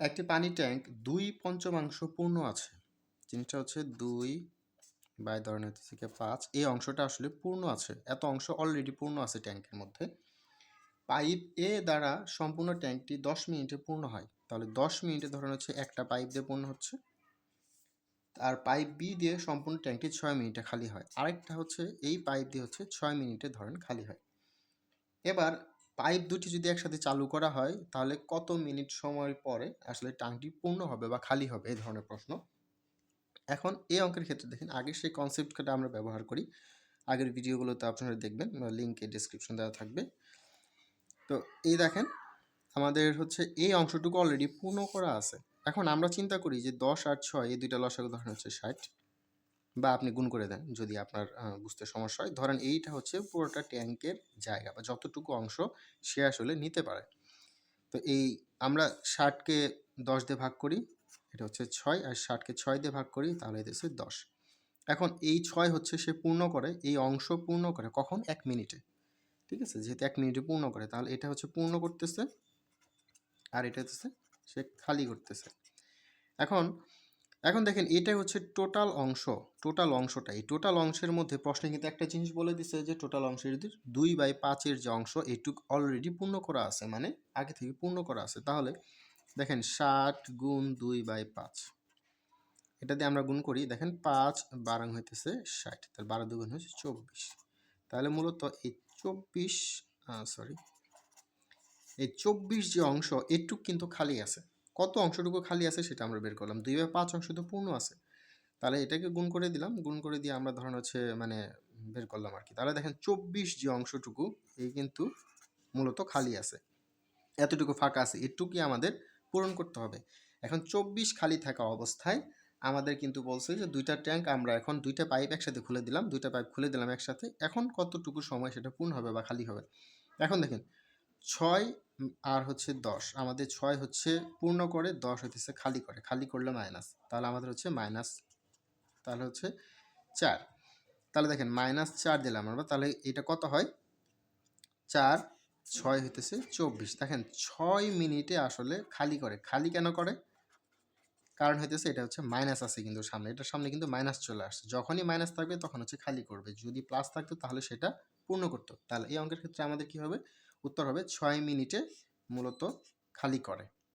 একটি পানি ট্যাঙ্ক দুই পঞ্চমাংশ পূর্ণ আছে। জিনিসটা হচ্ছে দুই বাই ধরনের থেকে পাঁচ। এই অংশটা আসলে পূর্ণ আছে। এত অংশ অলরেডি পূর্ণ আছে ট্যাঙ্কের মধ্যে। পাইপ এ দ্বারা সম্পূর্ণ ট্যাঙ্কটি দশ মিনিটে পূর্ণ হয়। তাহলে দশ মিনিটে ধরেন হচ্ছে একটা পাইপ দিয়ে পূর্ণ হচ্ছে। আর পাইপ বি দিয়ে সম্পূর্ণ ট্যাঙ্কটি ছয় মিনিটে খালি হয়। আরেকটা হচ্ছে এই পাইপ দিয়ে হচ্ছে ছয় মিনিটে ধরেন খালি হয়। এবার পাইপ দুটি যদি একসাথে চালু করা হয়, তাহলে কত মিনিট সময় পরে আসলে ট্যাঙ্কটি পূর্ণ হবে বা খালি হবে? এই ধরনের প্রশ্ন। এখন এই অঙ্কের ক্ষেত্রে দেখেন, আগে সেই কনসেপ্টটা আমরা ব্যবহার করি। আগের ভিডিওগুলোতে আপনারা দেখবেন লিঙ্কে ডিসক্রিপশন দেওয়া থাকবে। তো এই দেখেন, আমাদের হচ্ছে এই অংশটুকু অলরেডি পূর্ণ করা আছে। এখন আমরা চিন্তা করি যে দশ আর ছয়, এই দুইটা লসাগু ধরেন হচ্ছে ষাট। বা আপনি গুণ করে দেন যদি আপনার বুঝতে সমস্যা হয়। ধরেন এইটা হচ্ছে পুরোটা ট্যাঙ্কের জায়গা বা যতটুকু অংশ সে আসলে নিতে পারে। তো এই আমরা ষাটকে দশ দিয়ে ভাগ করি, এটা হচ্ছে ছয়, আর ষাটকে ছয় দিয়ে ভাগ করি, তাহলে এটা হচ্ছে দশ। এখন এই ছয় হচ্ছে সে পূর্ণ করে, এই অংশ পূর্ণ করে কখন? এক মিনিটে। ঠিক আছে? যেহেতু এক মিনিটে পূর্ণ করে, তাহলে এটা হচ্ছে পূর্ণ করতেছে, আর এটা হচ্ছে সে খালি করতেছে। এখন এখন দেখেন এটা হচ্ছে টোটাল অংশ টোটাল অংশটা। এই টোটাল অংশের মধ্যে প্রশ্নে কিন্তু একটা জিনিস বলে দিছে যে টোটাল অংশের দুই বাই পাঁচের যে অংশ এইটুক অলরেডি পূর্ণ করা আছে মানে আগে থেকে পূর্ণ করা আছে। তাহলে দেখেন ষাট গুণ দুই বাই পাঁচ, এটা দিয়ে আমরা গুণ করি, দেখেন পাঁচ বারাং হইতেছে ষাট তাহলে বারো দুগুণ হচ্ছে চব্বিশ। তাহলে মূলত এই চব্বিশ সরি এই চব্বিশ যে অংশ, এটুক কিন্তু খালি আছে। কত অংশটুকু খালি আছে সেটা আমরা বের করলাম। দুই বাই পাঁচ অংশ তো পূর্ণ আছে। তাহলে এটাকে গুণ করে দিলাম। গুণ করে দিয়ে আমরা ধরেন হচ্ছে মানে বের করলাম আর কি তাহলে দেখেন চব্বিশ যে অংশটুকু, এই কিন্তু মূলত খালি আছে। এতটুকু ফাঁকা আছে। এটুকুই আমাদের পূরণ করতে হবে। এখন চব্বিশ খালি থাকা অবস্থায় আমাদের কিন্তু বলছে যে দুইটা ট্যাঙ্ক আমরা এখন দুইটা পাইপ একসাথে খুলে দিলাম। দুইটা পাইপ খুলে দিলাম একসাথে। এখন কতটুকু সময় সেটা পূর্ণ হবে বা খালি হবে? এখন দেখেন ছয় আর হচ্ছে দশ। আমাদের ছয় হচ্ছে পূর্ণ করে, দশ হইতেছে খালি করে। খালি করলে মাইনাস তাহলে আমাদের হচ্ছে মাইনাস তাহলে হচ্ছে চার। তাহলে দেখেন মাইনাস চার দিলাম আমরা, তাহলে এটা কত হয়? চার, ছয় হইতেছে চব্বিশ। দেখেন ছয় মিনিটে আসলে খালি করে। খালি কেন করে? কারণ হইতেছে এটা হচ্ছে মাইনাস আছে কিন্তু সামনে। এটার সামনে কিন্তু মাইনাস চলে আসছে। যখনই মাইনাস থাকবে তখন হচ্ছে খালি করবে। যদি প্লাস থাকতো তাহলে সেটা পূর্ণ করতো। তাহলে এই অঙ্কের ক্ষেত্রে আমাদের কি হবে? উত্তর হবে ছয় মিনিটে মূলত খালি করে।